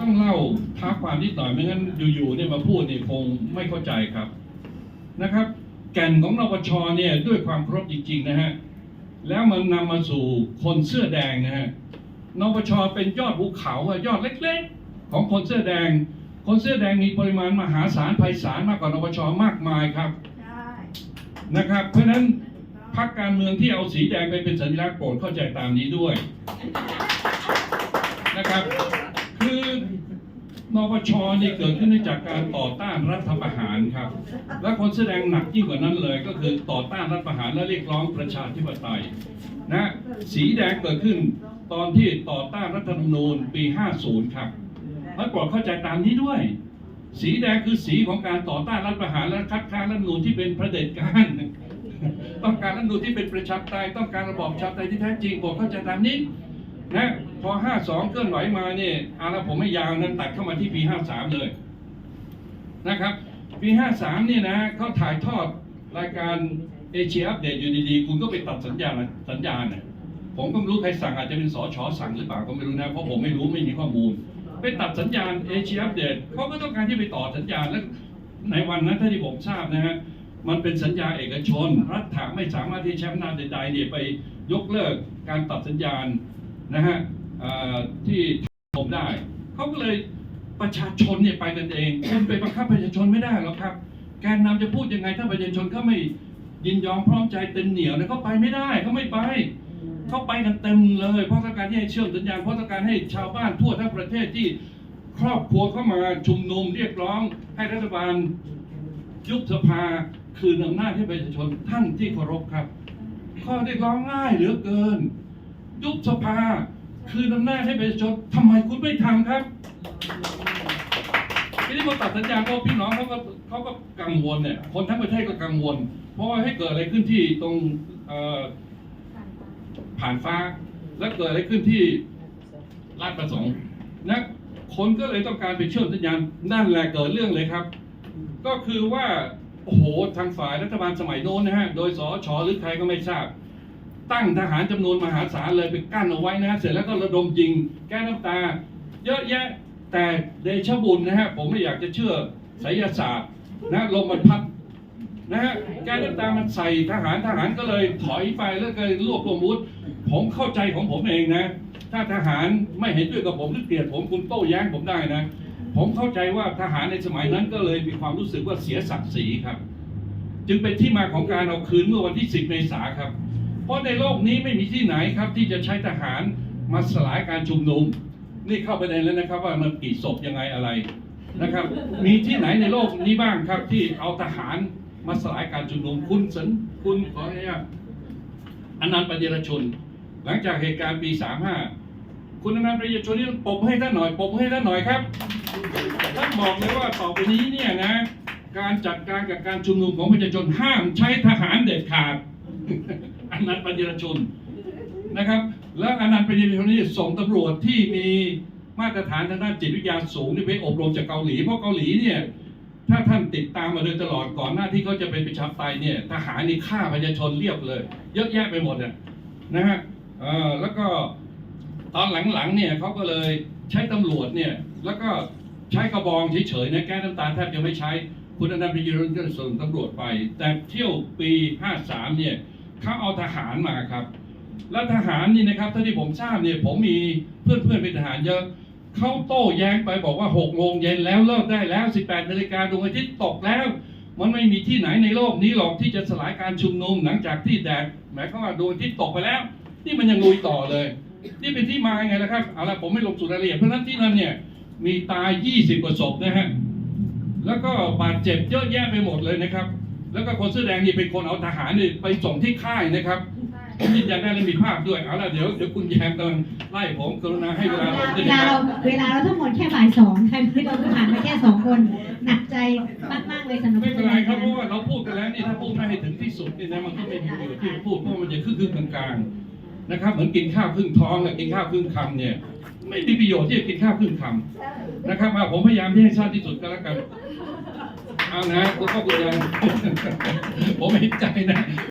ต้องเล่าท้าความนิดหน่อยไม่งั้นอยู่ๆเนี่ยมาพูดเนี่ยคงไม่เข้าใจครับนะครับ แก่นของนปชเนี่ยด้วยความเคารพจริงๆนะฮะแล้วมันนำมาสู่คนเสื้อแดงนะฮะนปชเป็นยอดภูเขาอะยอดเล็กๆ ของคนเสื้อแดง คนเสื้อแดงมีปริมาณมหาศาลไพศาลมากกว่านปชมากมายครับใช่นะครับ เพราะฉะนั้นพรรคการเมืองที่เอาสีแดงไปเป็นสัญลักษณ์โปรดเข้าใจตามนี้ด้วยนะครับคือ นปชนี่เกิดขึ้นจากการต่อต้านรัฐประหารครับ และคนแสดงหนักยิ่งกว่านั้นเลย ก็คือต่อต้านรัฐประหารและเรียกร้องประชาธิปไตยนะสีแดงเกิดขึ้นตอนที่ต่อต้านรัฐธรรมนูญปี 50 ครับให้โปรดเข้าใจตามนี้ด้วย สีแดงคือสีของการต่อต้านรัฐประหารและคัดค้านรัฐธรรมนูญที่เป็นพระเด็จการต้องการรัฐธรรมนูญที่เป็นประชาธิปไตยต้องการระบอบประชาธิปไตยที่แท้จริงโปรดเข้าใจตามนี้ นะพอ 52 เคลื่อนไหวมาเนี่ยอาละผมไม่ยาวนั้นตัดเข้ามาที่ปี 53 เลยนะครับ ปี 53 เนี่ยนะเขาถ่ายทอดรายการเอเชียอัปเดตอยู่ดีๆ คุณก็ไปตัดสัญญาณสัญญาณนะผมก็ไม่รู้ใครสั่งอาจจะเป็นสอชสั่งหรือเปล่าก็ไม่รู้นะ เพราะผมไม่รู้ไม่มีข้อมูล ไปตัดสัญญาณเอเชียอัปเดตเขาก็ต้องการที่ไปต่อสัญญาณแล้วในวันนั้นถ้าที่ผมทราบนะฮะมันเป็นสัญญาเอกชน รัฐถาไม่สามารถที่ใช้อำนาจใดๆเนี่ยไปยกเลิกการตัดสัญญาณ นะฮะเอ่ที่ผมได้เขาก็เลยประชาชนเนี่ยไปกันเองคุณไปบังคับประชาชนไม่ได้หรอกครับ แกนนำจะพูดยังไงถ้าประชาชนเขาไม่ยินยอมพร้อมใจเต็มเหนียวเนี่ยเขาไปไม่ได้เขาไม่ไปเขาไปกันเต็มเลย เพราะต้องการที่ให้เชื่อมสัญญาณเพราะต้องการให้ชาวบ้านทั่วทั้งประเทศที่ครอบครัวเข้ามาชุมนุมเรียกร้อง ให้รัฐบาลยุบสภาคืนอำนาจให้ประชาชนท่านที่เคารพครับ ข้อเรียกร้องง่ายเหลือเกิน ยุบสภา คืนอำนาจให้ประชาชนทำไมคุณไม่ทำครับทีนี้พอตัดสัญญาก็พี่น้องเขาก็เขาก็กังวลเนี่ย คนทั้งประเทศก็กังวล เพราะว่าให้เกิดอะไรขึ้นที่ตรงผ่านฟ้า และเกิดอะไรขึ้นที่ลาดประสงค์นะคนก็เลยต้องการไปเชื่อมสัญญาณนั่นแหละเกิดเรื่องเลยครับ ก็คือว่าโอ้โหทางฝ่ายรัฐบาลสมัยโน้นนะฮะ โดยสอชหรือใครก็ไม่ทราบ ตั้งทหารจำนวนมหาศาลเลยไปกั้นเอาไว้นะ เสร็จแล้วก็ระดมยิงแก้น้ำตา เยอะแยะแต่เดชบุญนะฮะผมไม่อยากจะเชื่อไสยศาสตร์นะลมมันพัดนะฮะแก้น้ำตามันใส่ทหารทหารก็เลยถอยไปแล้วก็รวบรวมวุธผมเข้าใจของผมเองนะ ถ้าทหารไม่เห็นด้วยกับผมหรือเกลียดผมคุณโต้แย้งผมได้นะ ผมเข้าใจว่าทหารในสมัยนั้นก็เลยมีความรู้สึกว่าเสียศักดิ์ศรีครับ จึงเป็นที่มาของการเอาคืนเมื่อวันที่ 10 เมษาครับ เพราะในโลกนี้ไม่มีที่ไหนครับที่จะใช้ทหารมาสลายการชุมนุม นี่เข้าไปในแล้วนะครับ ว่ามันกี่ศพยังไงอะไรนะครับ มีที่ไหนในโลกนี้บ้างครับ ที่เอาทหารมาสลายการชุมนุมคุณสันคุณขออนุญาตอนันต์ปัญญรชน หลังจากเหตุการณ์ปี 35 คุณอนันต์ปัญญรชนนี่ปบมือให้ท่านหน่อยปบมือให้ท่านหน่อยครับท่านบอกเลยว่าต่อไปนี้เนี่ยนะการจัดการกับการชุมนุมของประชาชนห้ามใช้ทหารเด็ดขาด นนั้นปัญญชนนะครับ แล้วอันนั้นปัญญชนนี่ส่งตำรวจที่มีมาตรฐานทางด้านจิตวิทยาสูงนี่ไปอบรมจากเกาหลี เพราะเกาหลีเนี่ยถ้าท่านติดตามมาโดยตลอดก่อนหน้าที่เขาจะเป็นประชาธิปไตยเนี่ยทหารนี่ฆ่าประชาชนเรียบเลย เยอะแยะไปหมดอะนะฮะแล้วก็ตอนหลังๆเนี่ยเขาก็เลยใช้ตำรวจเนี่ยแล้วก็ใช้กระบองเฉยๆนะแก้น้ำตาแทบจะไม่ใช้คุณอนันต์ปิยรุนก็ส่งตำรวจไป แต่เที่ยวปี 53เนี่ย เขาเอาทหารมาครับ แล้วทหารนี่นะครับเท่าที่ผมทราบเนี่ยผมมีเพื่อนๆเป็นทหารเยอะเขาโต้แย้งไปบอกว่า6โมงเย็นแล้วเลิกได้แล้ว 18นาฬิกาดวงอาทิตย์ตกแล้ว มันไม่มีที่ไหนในโลกนี้หรอกที่จะสลายการชุมนุมหลังจากที่แดดหมายความว่าดวงอาทิตย์ตกไปแล้ว นี่มันยังลุยต่อเลย นี่เป็นที่มาไงล่ะครับเอาละผมไม่ลงสู่รายละเอียดเพราะนั้นที่นั่นเนี่ยมีตาย 20กว่าศพนะฮะแล้วก็บาดเจ็บเยอะแยะไปหมดเลยนะครับ แล้วก็คนเสื้อแดงนี่เป็นคนเอาทหารนี่ไปส่งที่ค่ายนะครับผมยืนยันได้และมีภาพด้วยเอาละเดี๋ยวเดี๋ยวคุณแยมตอนไล่ผมกรุณาให้เวลาผมด้วยเวนะลาคเรารับเวลาเราทั้งหมดแค่บ่ายสองใครที่เราผ่านมาแค่สองคน หนักใจมากๆเลยสำหรับไม่เป็นไรครับเพราะว่าเราพูดกันแล้วนี่ถ้าพูดไม่ให้ถึงที่สุดนี่นะมันก็ไม่มีประโยชน์ที่จะพูดเพราะมันจะครึ่งๆกลางๆนะครับ เหมือนกินข้าวครึ่งท้องกับกินข้าวครึ่งคำเนี่ย ไม่มีประโยชน์ที่จะกินข้าวครึ่งคำนะครับเอาผมพยายามที่ให้สั้นที่สุดก็แล้วกัน เอานะคุณพ่อคุณยายผมเห็นใจนะ